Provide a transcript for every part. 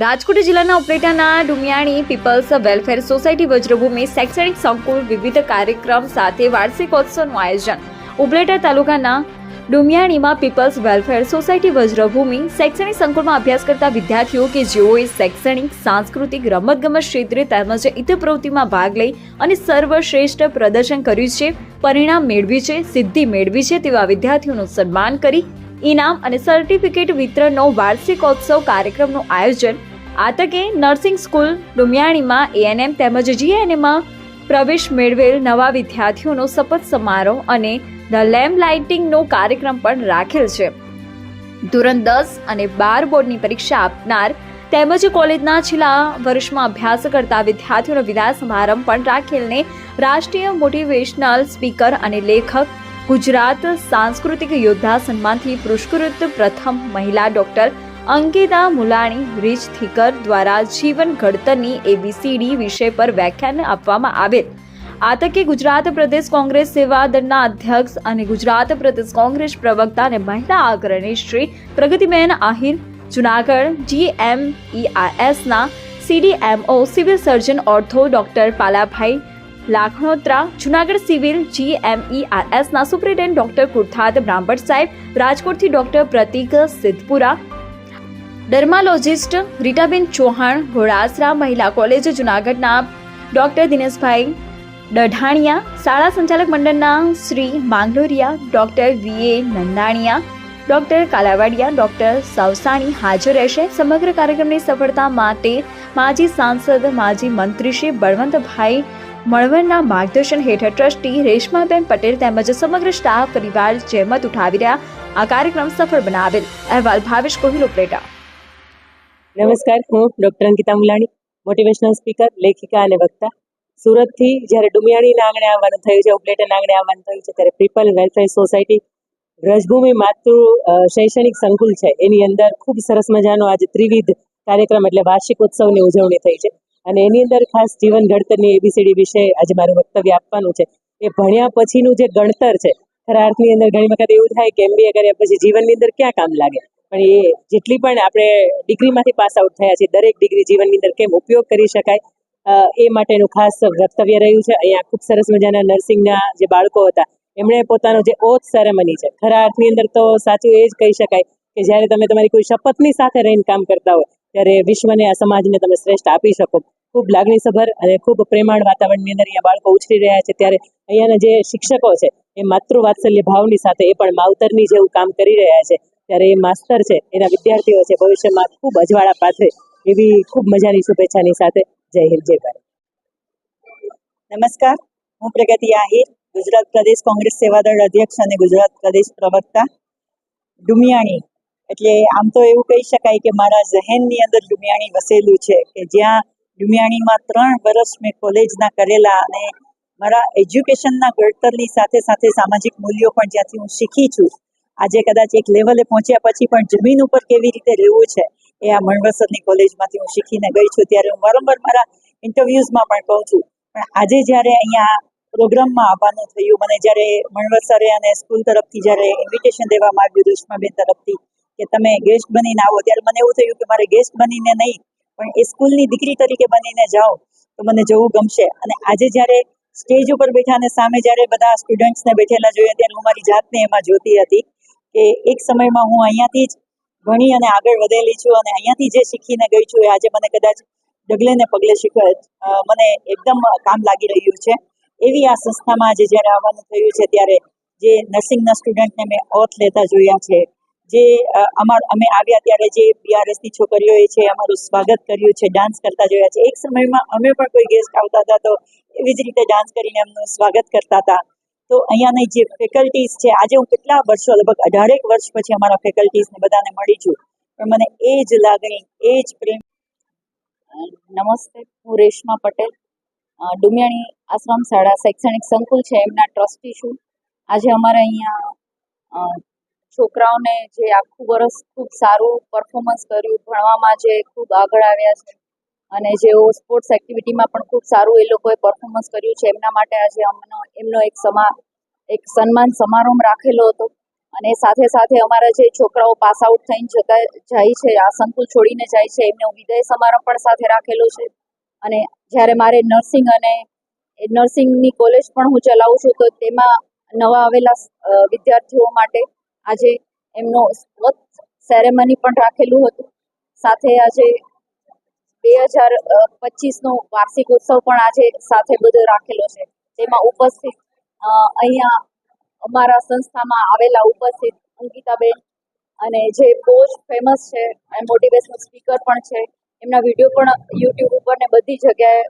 રાજકોટ જિલ્લાના ઉપલેટાના Dumiyani people's welfare society Vajrabhumi શૈક્ષણિક સંકુલ વિવિધ કાર્યક્રમ સાથે વાર્ષિકોત્સવનું આયોજન. ઉપલેટા તાલુકાના ડુમિયાણીમાં પીપલ્સ વેલફેર સોસાયટી વજ્રભૂમિ શૈક્ષણિક સંકુલમાં અભ્યાસ કરતા વિદ્યાર્થીઓ કે જેઓએ શૈક્ષણિક, સાંસ્કૃતિક, રમતગમત ક્ષેત્રે તેમજ ઇતર પ્રવૃત્તિમાં ભાગ લઈ અને સર્વશ્રેષ્ઠ પ્રદર્શન કર્યું છે, પરિણામ મેળવ્યું છે, સિદ્ધિ મેળવી છે તેવા વિદ્યાર્થીઓનું સન્માન કરી ઇનામ અને સર્ટિફિકેટ વિતરણનો વાર્ષિકોત્સવ કાર્યક્રમનું આયોજન આ નર્સિંગ સ્કૂલ ડુમિયાણીમાં એએનએમ તેમજ જીએનએમમાં પ્રવેશ મેળવેલ નવા વિદ્યાર્થીઓનો શપથ સમારોહ અને ધ લેમ્પ લાઇટિંગનો કાર્યક્રમ પણ રાખેલ છે. ધોરણ દસ અને બાર બોર્ડની પરીક્ષા આપનાર તેમજ કોલેજના છેલ્લા વર્ષમાં અભ્યાસ કરતા વિદ્યાર્થીઓનો વિદાય સમારંભ પણ રાખેલને રાષ્ટ્રીય મોટિવેશનલ સ્પીકર અને લેખક ગુજરાત સાંસ્કૃતિક યોદ્ધા સન્માનથી પુરસ્કૃત પ્રથમ મહિલા ડોક્ટર અંકિતા મુલાણી રીચ થીકર દ્વારા જીવન ઘડતરની એબીસીડી વિષય પર વ્યાખ્યાન આપવામાં આવેલ. આ તકે ગુજરાત પ્રદેશ કોંગ્રેસ સેવા દળના અધ્યક્ષ અને ગુજરાત પ્રદેશ કોંગ્રેસ પ્રવક્તા અને મહિલા અગ્રણી Shri Pragatiben Ahir, Junagadh જીએમઈઆરએસના CDMO civil surgeon ortho doctor Palabhai Lakhanotra, Junagadh civil જીએમઈઆરએસના superintendent doctor Kurthad Brahman સાહેબ, રાજકોટથી ડોક્ટર પ્રતિક સિદ્ધપુરા, ડર્માલોજિસ્ટ રીટાબેન ચૌહાણ, ઘોડાસરા મહિલા કોલેજ, જુનાગઢના ડોક્ટર દિનેશભાઈ ડઢાણિયા શાળા સંચાલક મંડળના Shri Mangaloriya, doctor V A Nandaniya, doctor Kalavadiya, doctor Savsani હાજર રહેશે. સમગ્ર કાર્યક્રમની સફળતા માટે માજી સાંસદ, માજી મંત્રી શ્રી બળવંતભાઈ મળવણના માર્ગદર્શન હેઠળ ટ્રસ્ટી રેશમાબેન પટેલ તેમજ સમગ્ર સ્ટાફ પરિવાર જહેમત ઉઠાવી રહ્યા. આ કાર્યક્રમ સફળ બનાવેલ. અહેવાલ ભાવેશ કોહિલ ઉપલેટા. નમસ્કાર, હું doctor Ankita Mulani motivational speaker લેખિકા અને વક્તા. સુરતથી જ્યારે ડુમિયાણીના આંગણે આવવાનું થયું છે ઉપલેટાના આંગણે આવવાનું થયું છે, ત્યારે પીપલ વેલફેર સોસાયટી વ્રજભૂમિ માતૃ શૈક્ષણિક સંકુલ છે. એની અંદર ખૂબ સરસ મજાનો આજે ત્રિવિધ કાર્યક્રમ એટલે વાર્ષિક ઉત્સવની ઉજવણી થઈ છે. અને એની અંદર ખાસ જીવન ઘડતરની એબીસીડી વિશે આજે મારું વક્તવ્ય આપવાનું છે. એ ભણ્યા પછીનું જે ગણતર છે, ખરા અર્થની અંદર ઘણી વખત એવું થાય કે એમબીએ કર્યા પછી જીવનની અંદર ક્યાં કામ લાગે? પણ એ જેટલી પણ આપણે ડિગ્રીમાંથી પાસ આઉટ થયા છે દરેક ડિગ્રી જીવનની અંદર કેમ ઉપયોગ કરી શકાય એ માટેનું ખાસ વક્તવ્ય રહ્યું છે. અહીંયા ખૂબ સરસ મજાના નર્સિંગના જે બાળકો હતા, એમણે પોતાનો જે ઓથ સેરેમની છે, ખરા અર્થની અંદર તો સાચું એ જ કહી શકાય કે જ્યારે તમે તમારી કોઈ શપથની સાથે રહીને કામ કરતા હોય ત્યારે વિશ્વને આ સમાજને તમે શ્રેષ્ઠ આપી શકો. ખૂબ લાગણીસભર અને ખૂબ પ્રેમાળ વાતાવરણની અંદર અહીંયા બાળકો ઉછરી રહ્યા છે. ત્યારે અહીંયાના જે શિક્ષકો છે, એ માતૃવાત્સલ્ય ભાવની સાથે એ પણ માવતરની જેવું કામ કરી રહ્યા છે. ત્યારે એ માસ્તર છે, એના વિદ્યાર્થીઓ છે, ભવિષ્યમાં ખૂબ અજવાળા પાથરે એવી ખૂબ મજાની શુભેચ્છાની સાથે જય હિન્દ, જય ભારત. નમસ્કાર. હું પ્રગતિ આહિર, ગુજરાત પ્રદેશ કોંગ્રેસ સેવાદળ અધ્યક્ષ અને ગુજરાત પ્રદેશ પ્રવક્તા. ડુમિયાણી એટલે આમ તો એવું કહી શકાય કે મારા ઝહેનની અંદર લુમિયાણી વસેલું છે કે જ્યાં લુમિયાણીમાં ત્રણ વર્ષ મેં કોલેજના કરેલા અને મારા એજ્યુકેશનના ઘડતરની સાથે સાથે સામાજિક મૂલ્યો પણ જ્યાંથી હું શીખી છું. આજે કદાચ એક લેવલે પહોંચ્યા પછી પણ જમીન ઉપર કેવી રીતે રહેવું છે એ આ મણવસરની કોલેજમાંથી હું શીખીને ગઈ છું. ત્યારે હું વારંવાર મારા ઇન્ટરવ્યુઝમાં પણ કહું છું. પણ આજે જ્યારે અહીંયા પ્રોગ્રામમાં આવવાનું થયું, મને જ્યારે મણવસરે અને સ્કૂલ તરફથી જ્યારે ઇન્વિટેશન દેવામાં આવ્યું રેશમાબેન તરફથી કે તમે ગેસ્ટ બનીને આવો. ત્યારે મને એવું થયું કે મારે ગેસ્ટ બનીને નહીં, પણ એ સ્કૂલની દીકરી તરીકે બનીને જાઓ તો મને જવું ગમશે. અને આજે જ્યારે સ્ટેજ ઉપર બેઠા અને સામે જ્યારે બધા સ્ટુડન્ટ્સને બેઠેલા જોઈએ ત્યારે હું મારી જાતને એમાં જોતી હતી કે એક સમયમાં હું અહીંયાથી જ ભણી અને આગળ વધેલી છું અને અહીંયાથી જે શીખીને ગઈ છું એ આજે મને કદાચ ડગલે ને પગલે શીખ મને એકદમ કામ લાગી રહ્યું છે. એવી આ સંસ્થામાં આજે જ્યારે આવવાનું થયું છે ત્યારે જે નર્સિંગના સ્ટુડન્ટને મેં ઓથ લેતા જોયા છે જે અમાર, અમે આવ્યા ત્યારે જે બીઆરએસની છોકરીઓએ છે, અમારું સ્વાગત કર્યું છે ડાન્સ કરતા જોયા છે. એક સમયમાં અમે પણ કોઈ ગેસ્ટ આવતા હતા તો એવી જ રીતે ડાન્સ કરીને એમનું સ્વાગત કરતા હતા. તો અહીંયાની જે ફેકલ્ટીઝ છે, આજે હું કેટલા વર્ષો, લગભગ અઢારેક વર્ષ પછી અમારા ફેકલ્ટીઝને બધાને મળી છું. પણ મને એ જ લાગણી, એ જ પ્રેમ. નમસ્તે, હું રેશમા પટેલ. ડુમિયાણી આશ્રમ શાળા શૈક્ષણિક સંકુલ છે, એમના ટ્રસ્ટી છું. આજે અમારે અહીંયા છોકરાઓને જે આખું વર્ષ ખૂબ સારું પરફોર્મન્સ કર્યું, ભણવામાં જે ખૂબ આગળ આવ્યા છે અને જેઓ સ્પોર્ટ્સ એક્ટિવિટીમાં પણ ખૂબ સારું એ લોકોએ પરફોર્મન્સ કર્યું છે. એમના માટે આજે અમનો, એમનો એક સમા, એક સન્માન સમારંભ રાખેલો હતો અને સાથે સાથે અમારા જે છોકરાઓ પાસ આઉટ થઈને જતા જાય છે, આ સંકુલ છોડીને જાય છે, એમને વિદાય સમારંભ પણ સાથે રાખેલો છે. અને જ્યારે મારે નર્સિંગ અને નર્સિંગની કોલેજ પણ હું ચલાવું છું, તો તેમાં નવા આવેલા વિદ્યાર્થીઓ માટે આજે એમનો સેરેમની પણ રાખેલું હતું. સાથે આજે બે હજાર પચીસનો વાર્ષિક ઉત્સવ પણ આજે સાથે બધો રાખેલો છે. તેમાં ઉપસ્થિત અહીંયા અમારા સંસ્થામાં આવેલા ઉપસ્થિત અંકિતાબેન અને જે બહુ જ ફેમસ છે મોટિવેશનલ સ્પીકર પણ છે. એમના વીડિયો પણ યુટ્યુબ ઉપર ને બધી જગ્યાએ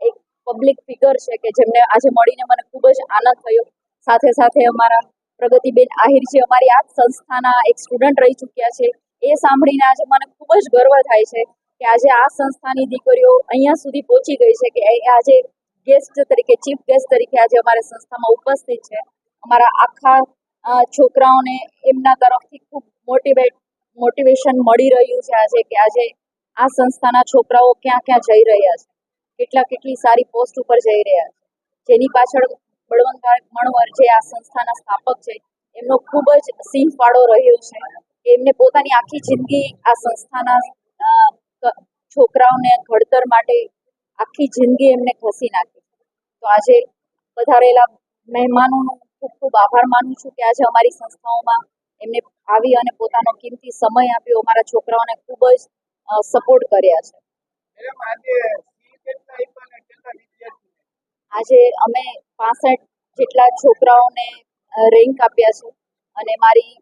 એક પબ્લિક ફિગર છે કે જેમને આજે મળીને મને ખૂબ જ આનંદ થયો. સાથે સાથે અમારા પ્રગતિબેન આહિર જે અમારી આ સંસ્થાના એક સ્ટુડન્ટ રહી ચૂક્યા છે. એ સાંભળીને આજે મને ખૂબ જ ગર્વ થાય છે કે આજે આ સંસ્થાની દીકરીઓ અહીંયા સુધી પહોંચી ગઈ છે કે આજે ગેસ્ટ તરીકે ચીફ ગેસ્ટ તરીકે આજે અમારી સંસ્થામાં ઉપસ્થિત છે. અમારા આખા છોકરાઓને એમના તરફથી ખૂબ મોટિવેટ મોટિવેશન મળી રહ્યું છે આજે કે આજે આ સંસ્થાના છોકરાઓ ક્યાં ક્યાં જઈ રહ્યા છે. કેટલા કેટલી સારી પોસ્ટ ઉપર જઈ રહ્યા છે. જેની પાછળ બળવંતભાઈ મણવર જે આ સંસ્થાના સ્થાપક છે, એમનો ખૂબ જ સિંહ ફાળો રહ્યો છે. એમને પોતાની આખી જિંદગી આ સંસ્થાના છોકરાઓને ઘડતર માટે આખી જિંદગી એમને ઘસી નાખી. તો આજે પધારેલા મહેમાનોનો ખૂબ ખૂબ આભાર માનું છું કે આજે અમારી સંસ્થાઓમાં એમને આવી અને પોતાનો કિંમતી સમય આપ્યો, અમારા છોકરાઓને ખૂબ જ સપોર્ટ કર્યા છે. આજે અમે પાસઠ જેટલા છોકરાઓને રેન્ક આપ્યા છે અને મારી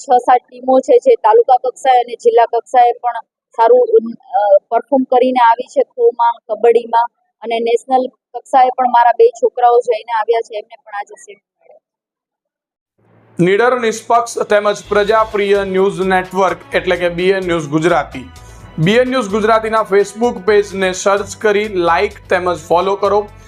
છ સાત ટીમો છે જે તાલુકા કક્ષાએ અને જિલ્લા કક્ષાએ પણ સારું પરફોર્મ કરીને આવી છે ખોમાં, કબડ્ડીમાં અને નેશનલ કક્ષાએ પણ મારા બે છોકરાઓ જઈને આવ્યા છે, એમને પણ આજે સીટ નિડર, નિષ્પક્ષ તેમજ પ્રજાપ્રિય ન્યૂઝ નેટવર્ક એટલે કે BN news Gujarati. BN news ગુજરાતીના ફેસબુક પેજને સર્ચ કરી લાઇક તેમજ ફોલો કરો.